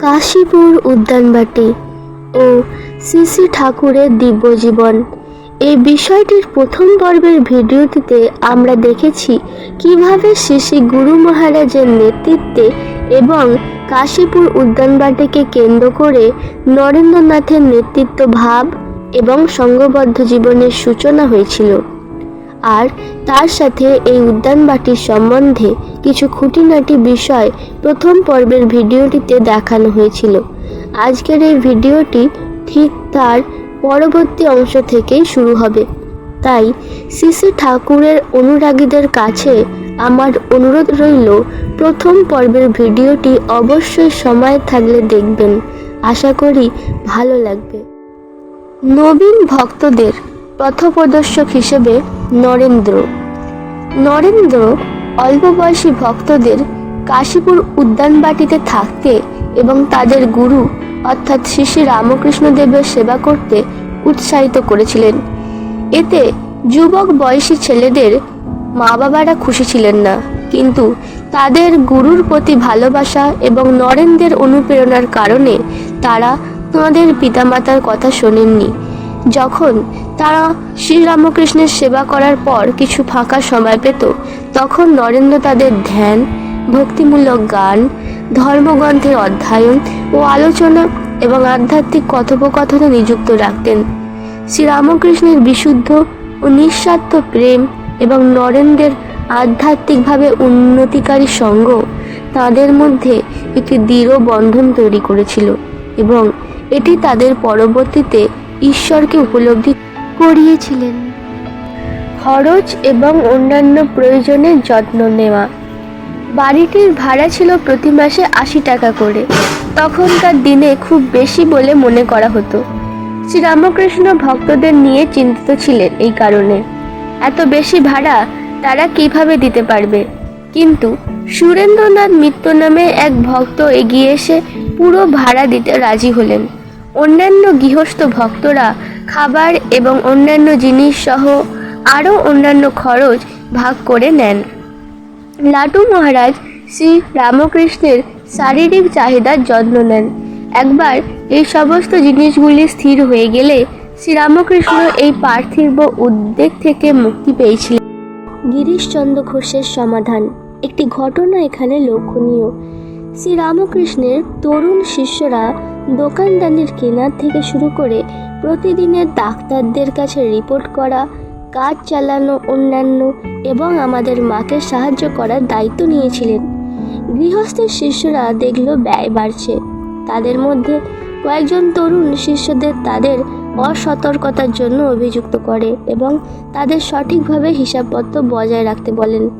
কাশীপুর উদ্যানবাটি ও শ্রী ঠাকুরের দিব্যজীবন এই বিষয়টির প্রথম পর্বের ভিডিওটিতে আমরা দেখেছি কীভাবে শ্রী গুরু মহারাজের নেতৃত্বে এবং কাশীপুর উদ্যানবাটিকে কেন্দ্র করে নরেন্দ্রনাথের নেতৃত্ব ভাব এবং সংঘবদ্ধ জীবনের সূচনা হয়েছিল। আর তার সাথে এই উদ্যানবাটির সম্বন্ধে কিছু খুঁটিনাটি বিষয় প্রথম পর্বের ভিডিওটিতে দেখানো হয়েছিল। আজকের এই ভিডিওটি ঠিক তার পরবর্তী অংশ থেকেই শুরু হবে। তাই শ্রী ঠাকুরের অনুরাগীদের কাছে আমার অনুরোধ রইল, প্রথম পর্বের ভিডিওটি অবশ্যই সময় থাকলে দেখবেন। আশা করি ভালো লাগবে। নবীন ভক্তদের পথপ্রদর্শক হিসেবে নরেন্দ্র। নরেন্দ্র অল্প বয়সী ভক্তদের কাশীপুর উদ্যানবাটিতে থাকতে এবং তাদের গুরু অর্থাৎ শ্রী শ্রী রামকৃষ্ণ দেবের সেবা করতে উৎসাহিত করেছিলেন। এতে যুবক বয়সী ছেলেদের মা বাবারা খুশি ছিলেন না। কিন্তু তাদের গুরুর প্রতি ভালোবাসা এবং নরেন্দ্রের অনুপ্রেরণার কারণে তারা তাঁদের পিতামাতার কথা শোনেননি। যখন তারা শ্রীরামকৃষ্ণের সেবা করার পর কিছু ফাঁকা সময় পেত। তখন নরেন্দ্র তাদের ধ্যান, ভক্তিমূলক গান, ধর্মগ্রন্থের অধ্যয়ন ও আলোচনা এবং আধ্যাত্মিক কথোপকথনে নিযুক্ত রাখতেন। শ্রীরামকৃষ্ণের বিশুদ্ধ ও নিঃস্বার্থ প্রেম এবং নরেন্দ্রের আধ্যাত্মিকভাবে উন্নতিকারী সঙ্গ তাদের মধ্যে একটি দৃঢ় বন্ধন তৈরি করেছিল এবং এটি তাদের পরবর্তীতে ঈশ্বরকে উপলব্ধি করিয়েছিলেন। খরচ এবং অন্যান্য প্রয়োজনের যত্ন নেওয়া। বাড়িটির ভাড়া ছিল প্রতি মাসে আশি টাকা করে। তখনকার দিনে খুব বেশি বলে মনে করা হতো। শ্রীরামকৃষ্ণ ভক্তদের নিয়ে চিন্তিত ছিলেন এই কারণে। এত বেশি ভাড়া তারা কীভাবে দিতে পারবে? কিন্তু সুরেন্দ্রনাথ মিত্র নামে এক ভক্ত এগিয়ে এসে পুরো ভাড়া দিতে রাজি হলেন। অন্যান্য গৃহস্থ ভক্তরা খাবার এবং অন্যান্য জিনিস সহ আরও অন্যান্য খরচ ভাগ করে নেন। লাটু মহারাজ শ্রী রামকৃষ্ণের শারীরিক চাহিদার যত্ন নেন। একবার এই সমস্ত জিনিসগুলি স্থির হয়ে গেলে শ্রীরামকৃষ্ণ এই পার্থিব উদ্বেগ থেকে মুক্তি পেয়েছিলেন। গিরিশচন্দ্র ঘোষের সমাধান, একটি ঘটনা এখানে লক্ষণীয়। শ্রীরামকৃষ্ণের তরুণ শিষ্যরা দোকানদানির কেনার থেকে শুরু করে প্রতিদিনের ডাক্তারদের কাছে রিপোর্ট করা, কাজ চালানো অন্যান্য এবং আমাদের মাকে সাহায্য করার দায়িত্ব নিয়েছিলেন। গৃহস্থের শিষ্যরা দেখল ব্যয় বাড়ছে। তাদের মধ্যে কয়েকজন তরুণ শিষ্যদের তাদের অসতর্কতার জন্য অভিযুক্ত করে এবং তাদের সঠিকভাবে হিসাবপত্র বজায় রাখতে বলেন।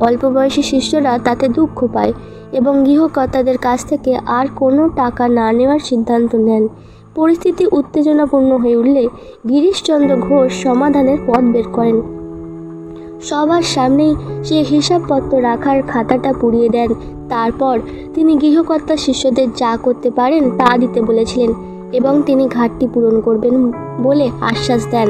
অল্প বয়সী শিষ্যরা তাতে দুঃখ পায় এবং গৃহকর্তাদের কাছ থেকে আর কোনো টাকা না নেওয়ার সিদ্ধান্ত নেন। পরিস্থিতি উত্তেজনাপূর্ণ হয়ে উঠলে গিরিশচন্দ্র ঘোষ সমাধানের পথ বের করেন। সবার সামনেই সে হিসাবপত্র রাখার খাতাটা পুড়িয়ে দেন। তারপর তিনি গৃহকর্তা শিষ্যদের যা করতে পারেন তা দিতে বলেছিলেন এবং তিনি ঘাটতি পূরণ করবেন বলে আশ্বাস দেন।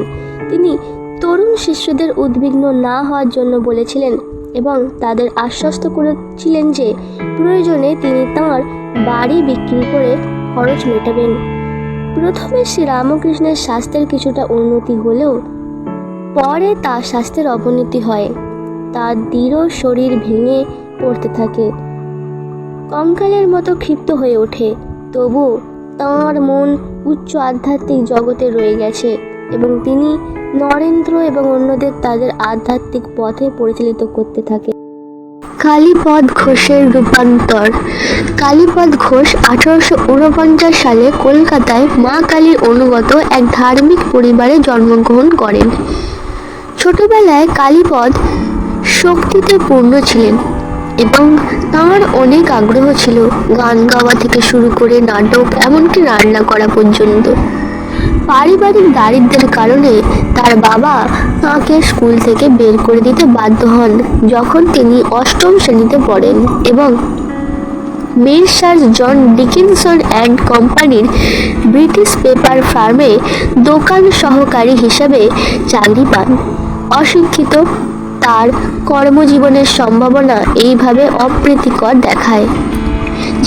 তিনি তরুণ শিষ্যদের উদ্বিগ্ন না হওয়ার জন্য বলেছিলেন এবং তাদের আশ্বস্ত করেছিলেন যে প্রয়োজনে তিনি তাঁর বাড়ি বিক্রি করে খরচ মেটাবেন। প্রথমে শ্রী রামকৃষ্ণের স্বাস্থ্যের কিছুটা উন্নতি হলেও পরে তার স্বাস্থ্যের অবনতি হয়। তার দৃঢ় শরীর ভেঙে পড়তে থাকে। কঙ্কালের মতো ক্ষিপ্ত হয়ে ওঠে। তবু তাঁর মন উচ্চ আধ্যাত্মিক জগতে রয়ে গেছে এবং তিনি নরেন্দ্র এবং অন্যদের তাদের আধ্যাত্মিক পথে পরিচালিত করতে থাকে। কালীপদ ঘোষের রূপান্তর। কালীপদ ঘোষ আঠারোশো উনপঞ্চাশ সালে কলকাতায় মা কালীর অনুগত এক ধার্মিক পরিবারে জন্মগ্রহণ করেন। ছোটবেলায় কালীপদ শক্তিতে পূর্ণ ছিলেন এবং তাঁর অনেক আগ্রহ ছিল গান গাওয়া থেকে শুরু করে নাটক, এমনকি রান্না করা পর্যন্ত। পারিবারিক দারিদ্র্যের কারণে তার বাবা তাঁকে স্কুল থেকে বের করে দিতে বাধ্য হন যখন তিনি অষ্টম শ্রেণীতে পড়েন এবং মিরসার জন ডিকিনসন অ্যান্ড কোম্পানির ব্রিটিশ পেপার ফার্মে দোকান সহকারী হিসাবে চাকরি পান। অশিক্ষিত তার কর্মজীবনের সম্ভাবনা এইভাবে অপ্রীতিকর দেখায়।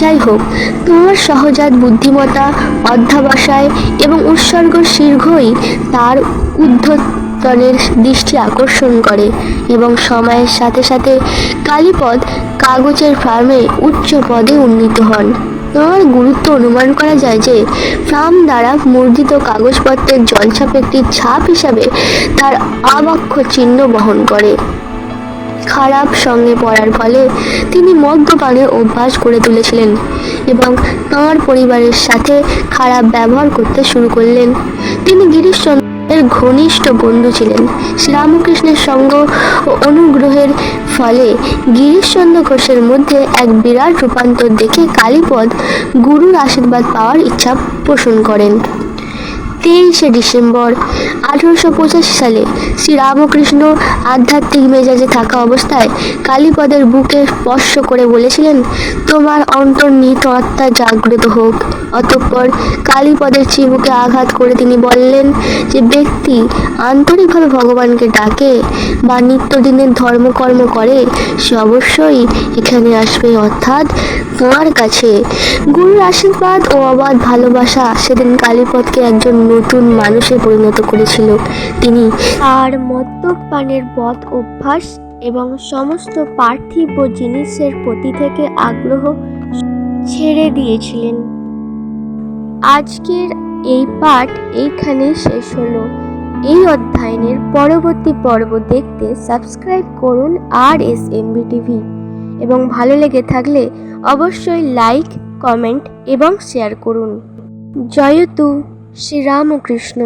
যাই হোক, তোমার সহজাত বুদ্ধিমতা অধ্যাবসায় এবং উৎসর্গ শীর্ঘই তার উদ্ধতনের দৃষ্টি আকর্ষণ করে এবং সময়ের সাথে সাথে কালীপদ কাগজের ফার্মে উচ্চ পদে উন্নীত হন। তোমার গুরুত্ব অনুমান করা যায় যে, ফ্রাম দ্বারা মুদ্রিত কাগজপত্রের জলছাপ একটি ছাপ হিসাবে তার আবক্ষ চিহ্ন বহন করে। খারাপ সঙ্গে পড়ার ফলে তিনি মদ্যপানের অভ্যাস করে তুলেছিলেন এবং তাঁর পরিবারের সাথে খারাপ ব্যবহার করতে শুরু করলেন। তিনি গিরিশচন্দ্রের ঘনিষ্ঠ বন্ধু ছিলেন। শ্রীরামকৃষ্ণের সঙ্গ ও অনুগ্রহের ফলে গিরিশচন্দ্র ঘোষের মধ্যে এক বিরাট রূপান্তর দেখে কালীপদ গুরুর আশীর্বাদ পাওয়ার ইচ্ছা পোষণ করেন। তেইশে ডিসেম্বর আঠারোশো পঁচাশি সালে শ্রীরামকৃষ্ণ আধ্যাত্মিক মেজাজে থাকা অবস্থায় কালীপদের বুকে স্পর্শ করে বলেছিলেন, তোমার অন্তর্নিহিত আত্মা জাগ্রত হোক। অতঃপর কালীপদের চিবুকে আঘাত করে তিনি বললেন যে, ব্যক্তি আন্তরিকভাবে ভগবানকে ডাকে বা নিত্যদিনের ধর্মকর্ম করে, সে অবশ্যই এখানে আসবে। অর্থাৎ তোমার কাছে গুরুর আশীর্বাদ ও অবাধ ভালোবাসা। সেদিন কালীপদকে একজন নতুন মানুষে পরিণত করেছিল। তিনি তার মদ্যপানের বদ অভ্যাস এবং সমস্ত পার্থিব জিনিসের প্রতি থেকে আগ্রহ ছেড়ে দিয়েছিলেন। আজকের এই পাঠ এইখানে শেষ হলো। এই অধ্যয়নের পরবর্তী পর্ব দেখতে সাবস্ক্রাইব করুন আর এস এমবি টিভি এবং ভালো লেগে থাকলে অবশ্যই লাইক, কমেন্ট এবং শেয়ার করুন। জয়তু শ্রীরামকৃষ্ণ।